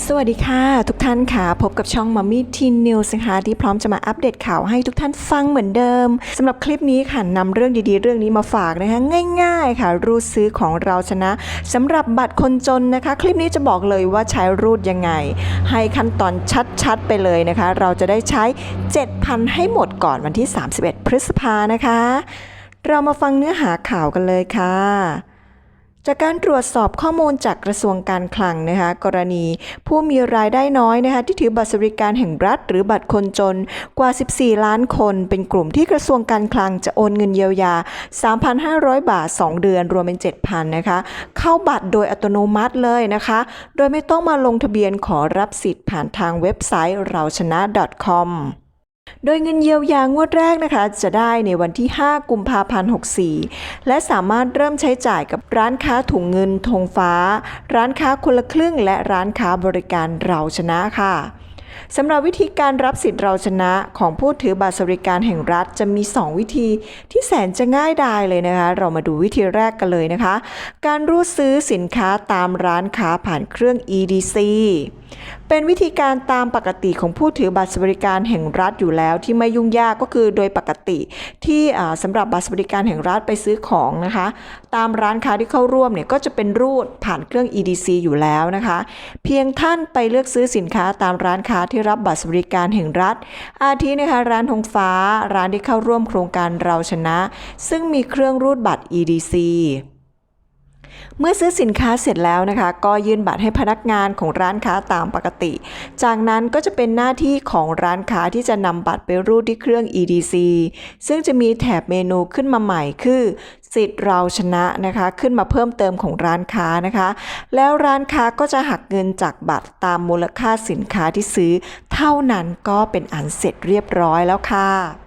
สวัสดีค่ะ ทุกท่านค่ะ พบกับช่อง Mummy Teen News นะคะที่พร้อมจะมาอัปเดตข่าวให้ทุกท่านฟังเหมือนเดิมสำหรับคลิปนี้ค่ะนำเรื่องดีๆ เรื่องนี้มาฝากนะคะง่ายๆค่ะ รูดซื้อของเราชนะสำหรับบัตรคนจนนะคะ คลิปนี้จะบอกเลยว่าใช้รูดยังไง ให้ขั้นตอนชัดๆไปเลยนะคะ เราจะได้ใช้ 7,000 ให้หมดก่อนวันที่ 31 พฤษภานะคะ เรามาฟังเนื้อหาข่าวกันเลยค่ะ จากการตรวจสอบข้อมูลจากกระทรวงการคลังนะคะกรณีผู้มีรายได้น้อยนะคะที่ถือบัตรสวัสดิการแห่งรัฐ หรือบัตรคนจนกว่า 14 ล้านคน เป็นกลุ่มที่กระทรวงการคลังจะโอนเงินเยียวยา 3,500 บาท 2 เดือน รวมเป็น 7,000นะคะเข้าบัตรโดยอัตโนมัติเลยนะคะ โดยไม่ต้องมาลงทะเบียนขอรับสิทธิ์ผ่านทางเว็บไซต์เราชนะ .com โดยเงินเยียวยางวดแรกนะคะ จะได้ในวันที่ 5 กุมภาพันธ์ 64 และสามารถเริ่มใช้จ่ายกับร้านค้าถุงเงินธงฟ้า ร้านค้าคนละครึ่ง และร้านค้าบริการเราชนะค่ะสำหรับวิธีการรับสิทธิ์เราชนะของผู้ถือบัตรสวัสดิการแห่งรัฐจะมี 2 วิธีที่แสนจะง่ายดายเลยนะคะ เรามาดูวิธีแรกกันเลยนะคะ การรูดซื้อสินค้าตามร้านค้าผ่านเครื่อง EDC เป็นวิธีการตามปกติของผู้ถือบัตรสวัสดิการแห่งรัฐอยู่แล้วที่ไม่ยุ่งยากก็คือโดยปกติที่อ่าสำหรับบัตรสวัสดิการแห่งรัฐไปซื้อของนะคะ ตามร้านค้าที่เข้าร่วมเนี่ยก็จะเป็นรูดผ่านเครื่อง EDC อยู่แล้วนะคะ เพียงท่านไปเลือกซื้อสินค้าตามร้านค้าที่รับบัตรสวัสดิการแห่งรัฐ อาทินะคะร้านธงฟ้าร้านที่เข้าร่วมโครงการเราชนะ ซึ่งมีเครื่องรูดบัตร EDC เมื่อซื้อสินค้าเสร็จแล้วนะคะ ก็ยื่นบัตรให้พนักงานของร้านค้าตามปกติ จากนั้นก็จะเป็นหน้าที่ของร้านค้าที่จะนำบัตรไปรูดที่เครื่อง EDC ซึ่งจะมีแถบเมนูขึ้นมาใหม่คือ สิทธิ์เราชนะนะคะ ขึ้นมาเพิ่มเติมของร้านค้านะคะ แล้วร้านค้าก็จะหักเงินจากบัตรตามมูลค่าสินค้าที่ซื้อ เท่านั้นก็เป็นอันเสร็จเรียบร้อยแล้วค่ะ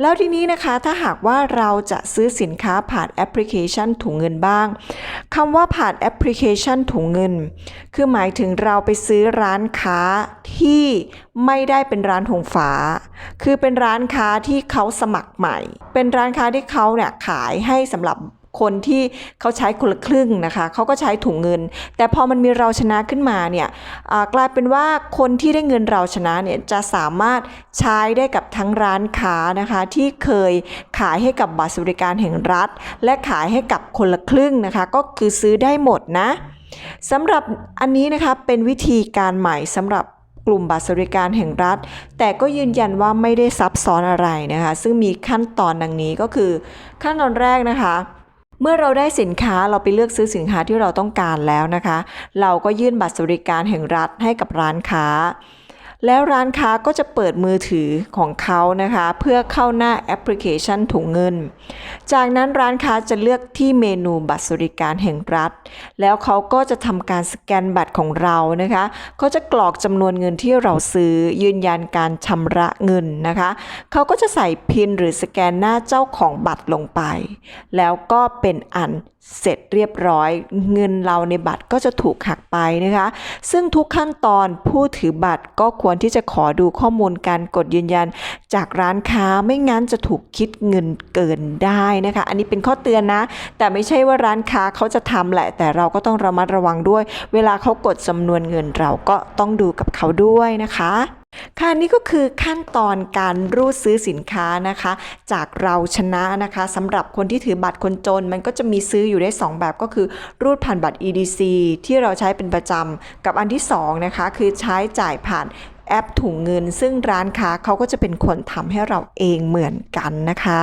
แล้วทีนี้นะคะถ้าหากว่าเราจะซื้อสินค้าผ่านแอปพลิเคชันถุงเงินบ้างคำว่าผ่านแอปพลิเคชันถุงเงิน คือหมายถึงเราไปซื้อร้านค้าที่ไม่ได้เป็นร้านธงฟ้า คือเป็นร้านค้าที่เขาสมัครใหม่ เป็นร้านค้าที่เขาเนี่ยขายให้สำหรับ คนที่เขาใช้คนละครึ่งนะคะเขาก็ใช้ถุงเงิน แต่พอมันมีเราชนะขึ้นมาเนี่ยกลายเป็นว่าคนที่ได้เงินเราชนะเนี่ยจะสามารถใช้ได้กับทั้งร้านค้านะคะที่เคยขายให้กับบัตรสวัสดิการแห่งรัฐ และขายให้กับคนละครึ่งนะคะ ก็คือซื้อได้หมดนะสำหรับอันนี้นะคะเป็นวิธีการใหม่สำหรับกลุ่มบัตรสวัสดิการแห่งรัฐ แต่ก็ยืนยันว่าไม่ได้ซับซ้อนอะไรนะคะ ซึ่งมีขั้นตอนดังนี้ก็คือขั้นตอนแรกนะคะ เมื่อเราได้สินค้าเราไปเลือกซื้อสินค้าที่เราต้องการแล้วนะคะ เราก็ยื่นบัตรสวัสดิการแห่งรัฐให้กับร้านค้า แล้วร้านค้าก็จะเปิดมือถือของเขานะคะ เพื่อเข้าหน้าแอปพลิเคชันถุงเงิน จากนั้นร้านค้าจะเลือกที่เมนูบัตรสวัสดิการแห่งรัฐ แล้วเขาก็จะทำการสแกนบัตรของเรานะคะเขาจะกรอกจำนวนเงินที่เราซื้อยืนยันการชำระเงินนะคะเขาก็จะใส่พินหรือสแกนหน้าเจ้าของบัตรลงไป แล้วก็เป็นอัน เสร็จเรียบร้อยเงินเราในบัตรก็จะถูกหักไปนะคะ ซึ่งทุกขั้นตอนผู้ถือบัตรก็ควรที่จะขอดูข้อมูลการกดยืนยัน จากร้านค้าไม่งั้นจะถูกคิดเงินเกินได้นะคะ อันนี้เป็นข้อเตือนนะ แต่ไม่ใช่ว่าร้านค้าเขาจะทำแหละ แต่เราก็ต้องระมัดระวังด้วย เวลาเขากดจำนวนเงินเราก็ต้องดูกับเขาด้วยนะคะ ค่ะนี่ก็คือขั้นตอนการรูดซื้อสินค้านะคะ จากเราชนะนะคะสำหรับคนที่ถือบัตรคนจน มันก็จะมีซื้ออยู่ได้ 2 แบบก็คือ รูดผ่านบัตร EDC ที่เราใช้เป็นประจำกับอันที่2นะคะคือใช้จ่ายผ่านแอปถุงเงิน ซึ่งร้านค้าเขาก็จะเป็นคนทำให้เราเองเหมือนกันนะคะ